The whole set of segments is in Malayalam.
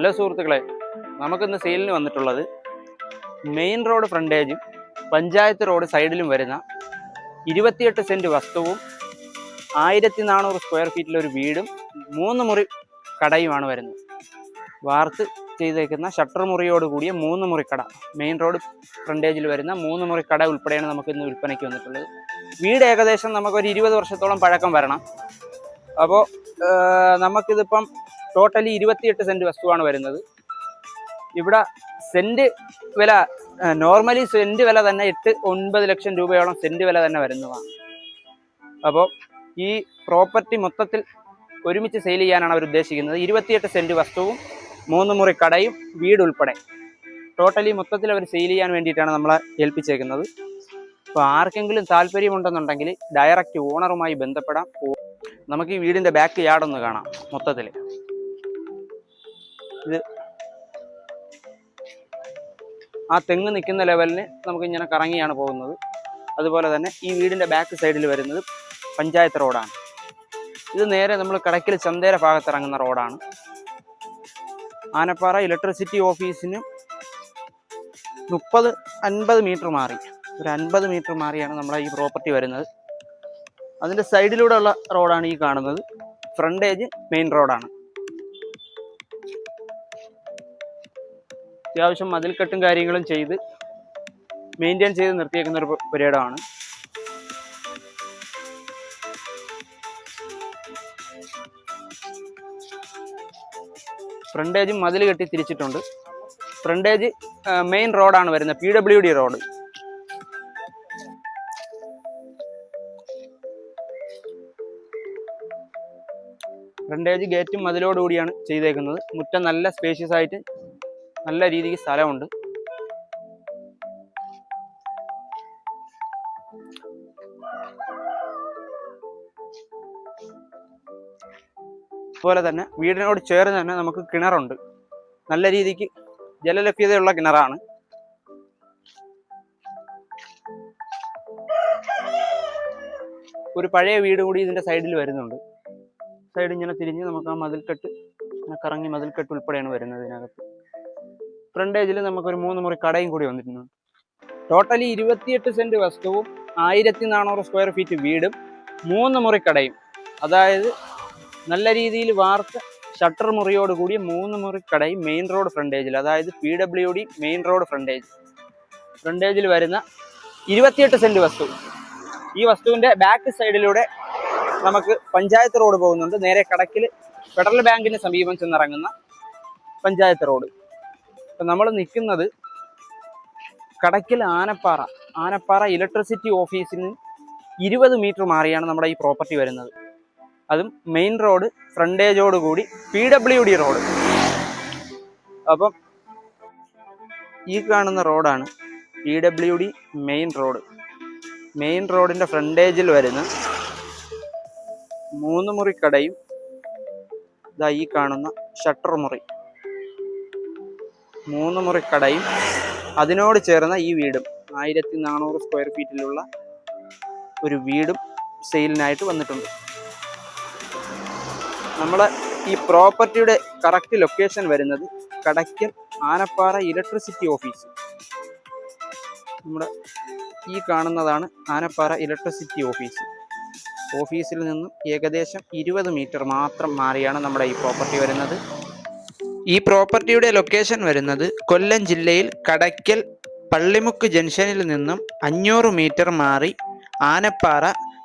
ഹലോ സുഹൃത്തുക്കളെ നമുക്കിന്ന് സെയിലിന് വന്നിട്ടുള്ളത് മെയിൻ റോഡ് ഫ്രണ്ടേജും പഞ്ചായത്ത് റോഡ് സൈഡിലും വരുന്ന ഇരുപത്തിയെട്ട് സെന്റ് വസ്തുവും ആയിരത്തി നാനൂറ് സ്ക്വയർ ഫീറ്റിലൊരു വീടും മൂന്ന് മുറി കടയുമാണ് വരുന്നത്. വാർത്ത് ചെയ്തേക്കുന്ന ഷട്ടർ മുറിയോട് കൂടിയ മൂന്ന് മുറി കട മെയിൻ റോഡ് ഫ്രണ്ടേജിൽ വരുന്ന മൂന്ന് മുറി കട ഉൾപ്പെടെയാണ് നമുക്ക് ഇന്ന് വിൽപ്പനയ്ക്ക് വന്നിട്ടുള്ളത്. വീട് ഏകദേശം നമുക്കൊരു ഇരുപത് വർഷത്തോളം പഴക്കം വരണം. അപ്പോൾ നമുക്കിതിപ്പം ടോട്ടലി ഇരുപത്തിയെട്ട് സെന്റ് വസ്തുവാണ് വരുന്നത്. ഇവിടെ സെന്റ് വില നോർമലി സെന്റ് വില തന്നെ എട്ട് ഒൻപത് ലക്ഷം രൂപയോളം സെന്റ് വില തന്നെ വരുന്നതാണ്. അപ്പോൾ ഈ പ്രോപ്പർട്ടി മൊത്തത്തിൽ ഒരുമിച്ച് സെയിൽ ചെയ്യാനാണ് അവർ ഉദ്ദേശിക്കുന്നത്. ഇരുപത്തിയെട്ട് സെന്റ് വസ്തുവും മൂന്ന് മുറി കടയും വീട് ഉൾപ്പെടെ. ടോട്ടലി മൊത്തത്തിൽ അവർ സെയിൽ ചെയ്യാൻ വേണ്ടിയിട്ടാണ് നമ്മളെ ഏൽപ്പിച്ചേക്കുന്നത്. അപ്പോൾ ആർക്കെങ്കിലും താല്പര്യമുണ്ടെന്നുണ്ടെങ്കിൽ ഡയറക്റ്റ് ഓണറുമായി ബന്ധപ്പെടാം. നമുക്ക് ഈ വീടിന്റെ ബാക്ക് യാർഡൊന്ന് കാണാം മൊത്തത്തിൽ ഇത് ആ തെങ്ങ് നിൽക്കുന്ന ലെവലിന് നമുക്ക് ഇങ്ങനെ കറങ്ങിയാണ് പോകുന്നത്. അതുപോലെ തന്നെ ഈ വീടിന്റെ ബാക്ക് സൈഡിൽ വരുന്നത് പഞ്ചായത്ത് റോഡാണ് ഇത് നേരെ നമ്മൾ കടക്കിൽ ചന്തേര ഭാഗത്ത് ഇറങ്ങുന്ന റോഡാണ് ആനപ്പാറ ഇലക്ട്രിസിറ്റി ഓഫീസിന് മുപ്പത് അൻപത് മീറ്റർ മാറി. ഒരു അൻപത് മീറ്റർ മാറിയാണ് നമ്മുടെ ഈ പ്രോപ്പർട്ടി വരുന്നത്. അതിന്റെ സൈഡിലൂടെ ഉള്ള റോഡാണ് ഈ കാണുന്നത്. ഫ്രണ്ടേജ് മെയിൻ റോഡാണ് അത്യാവശ്യം മതിൽക്കെട്ടും കാര്യങ്ങളും ചെയ്ത് മെയിന്റെയിൻ ചെയ്ത് നിർത്തിയേക്കുന്ന ഒരു പുരയിടമാണ് ഫ്രണ്ടേജും മതിൽ കെട്ടി തിരിച്ചിട്ടുണ്ട്. ഫ്രണ്ടേജ് മെയിൻ റോഡാണ് വരുന്നത്. P W D road frontage ഗേറ്റും മതിലോടുകൂടിയാണ് ചെയ്തേക്കുന്നത്. മുറ്റം നല്ല സ്പേഷ്യസ് ആയിട്ട് നല്ല രീതിക്ക് സ്ഥലമുണ്ട്. അതുപോലെ തന്നെ വീടിനോട് ചേർന്ന് തന്നെ നമുക്ക് കിണറുണ്ട്. നല്ല രീതിക്ക് ജലലഭ്യതയുള്ള കിണറാണ്. ഒരു പഴയ വീട് കൂടി ഇതിന്റെ സൈഡിൽ വരുന്നുണ്ട്. സൈഡ് ഇങ്ങനെ തിരിഞ്ഞ് നമുക്ക് ആ മതിൽക്കെട്ട് കറങ്ങി മതിൽക്കെട്ട് ഉൾപ്പെടെയാണ് വരുന്നത് ഇതിനകത്ത്. ഫ്രണ്ടേജിൽ നമുക്കൊരു മൂന്ന് മുറി കടയും കൂടി വന്നിട്ടുണ്ട്. ടോട്ടലി ഇരുപത്തിയെട്ട് സെന്റ് വസ്തുവും ആയിരത്തി നാനൂറ് സ്ക്വയർ ഫീറ്റ് വീടും മൂന്ന് മുറി കടയും. അതായത് നല്ല രീതിയിൽ വാർത്ത ഷട്ടർ മുറിയോട് കൂടിയ മൂന്ന് മുറി കടയും മെയിൻ റോഡ് ഫ്രണ്ടേജിൽ അതായത് P W D main road frontage ഫ്രണ്ടേജിൽ വരുന്ന ഇരുപത്തിയെട്ട് സെന്റ് വസ്തു. ഈ വസ്തുവിന്റെ ബാക്ക് സൈഡിലൂടെ നമുക്ക് പഞ്ചായത്ത് റോഡ് പോകുന്നുണ്ട്. നേരെ കടക്കിൽ ഫെഡറൽ ബാങ്കിന് സമീപം ചെന്നിറങ്ങുന്ന പഞ്ചായത്ത് റോഡ് ഇപ്പം നമ്മൾ നിൽക്കുന്നത് കടക്കിൽ ആനപ്പാറ. ആനപ്പാറ ഇലക്ട്രിസിറ്റി ഓഫീസിന് ഇരുപത് മീറ്റർ മാറിയാണ് നമ്മുടെ ഈ പ്രോപ്പർട്ടി വരുന്നത്. അതും മെയിൻ റോഡ് ഫ്രണ്ടേജോട് കൂടി പി ഡബ്ല്യു ഡി റോഡ് അപ്പം ഈ കാണുന്ന റോഡാണ് P W D main road main റോഡിന്റെ ഫ്രണ്ടേജിൽ വരുന്ന മൂന്ന് മുറി കടയും ഇതാ ഈ കാണുന്ന ഷട്ടർ മുറി. മൂന്ന് മുറി കടയും. അതിനോട് ചേർന്ന ഈ വീടും ആയിരത്തി നാനൂറ് സ്ക്വയർ ഫീറ്റിലുള്ള ഒരു വീടും സെയിലിനായിട്ട് വന്നിട്ടുണ്ട്. നമ്മളെ ഈ പ്രോപ്പർട്ടിയുടെ കറക്റ്റ് ലൊക്കേഷൻ വരുന്നത് കടയ്ക്കൽ ആനപ്പാറ ഇലക്ട്രിസിറ്റി ഓഫീസ്. നമ്മുടെ ഈ കാണുന്നതാണ് ആനപ്പാറ ഇലക്ട്രിസിറ്റി ഓഫീസ്. ഓഫീസിൽ നിന്നും ഏകദേശം ഇരുപത് മീറ്റർ മാത്രം മാറിയാണ് നമ്മുടെ ഈ പ്രോപ്പർട്ടി വരുന്നത്. ഈ പ്രോപ്പർട്ടിയുടെ ലൊക്കേഷൻ വരുന്നത് കൊല്ലം ജില്ലയിൽ കടയ്ക്കൽ പള്ളിമുക്ക് ജംഗ്ഷനിൽ നിന്നും അഞ്ഞൂറ് മീറ്റർ മാറി ആനപ്പാറ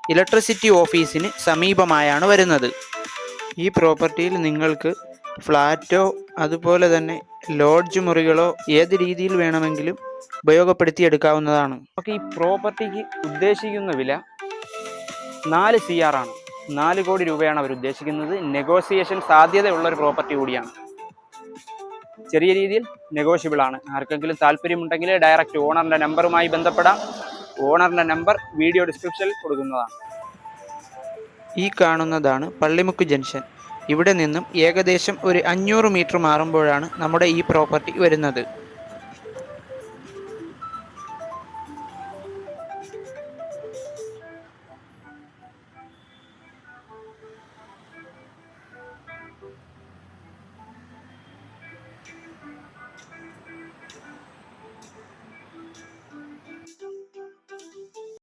ഇലക്ട്രിസിറ്റി ഓഫീസിന് സമീപമായാണ് വരുന്നത്. ഈ പ്രോപ്പർട്ടിയിൽ നിങ്ങൾക്ക് ഫ്ലാറ്റോ അതുപോലെ തന്നെ ലോഡ്ജ് മുറികളോ ഏത് രീതിയിൽ വേണമെങ്കിലും ഉപയോഗപ്പെടുത്തിയെടുക്കാവുന്നതാണ്. നമുക്ക് ഈ പ്രോപ്പർട്ടിക്ക് ഉദ്ദേശിക്കുന്ന വില നാല് സി ആർ ആണ്. നാല് കോടി രൂപയാണ് അവർ ഉദ്ദേശിക്കുന്നത്. നെഗോസിയേഷൻ സാധ്യതയുള്ള ഒരു പ്രോപ്പർട്ടി കൂടിയാണ്. ചെറിയ രീതിയിൽ നെഗോഷ്യബിൾ ആണ്. ആർക്കെങ്കിലും താല്പര്യമുണ്ടെങ്കിൽ ഡയറക്റ്റ് ഓണറിന്റെ നമ്പറുമായി ബന്ധപ്പെടാം. ഓണറിന്റെ നമ്പർ വീഡിയോ ഡിസ്ക്രിപ്ഷനിൽ കൊടുക്കുന്നതാണ്. ഈ കാണുന്നതാണ് പള്ളിമുക്ക് ജംഗ്ഷൻ. ഇവിടെ നിന്നും ഏകദേശം ഒരു അഞ്ഞൂറ് മീറ്റർ മാറുമ്പോഴാണ് നമ്മുടെ ഈ പ്രോപ്പർട്ടി വരുന്നത്.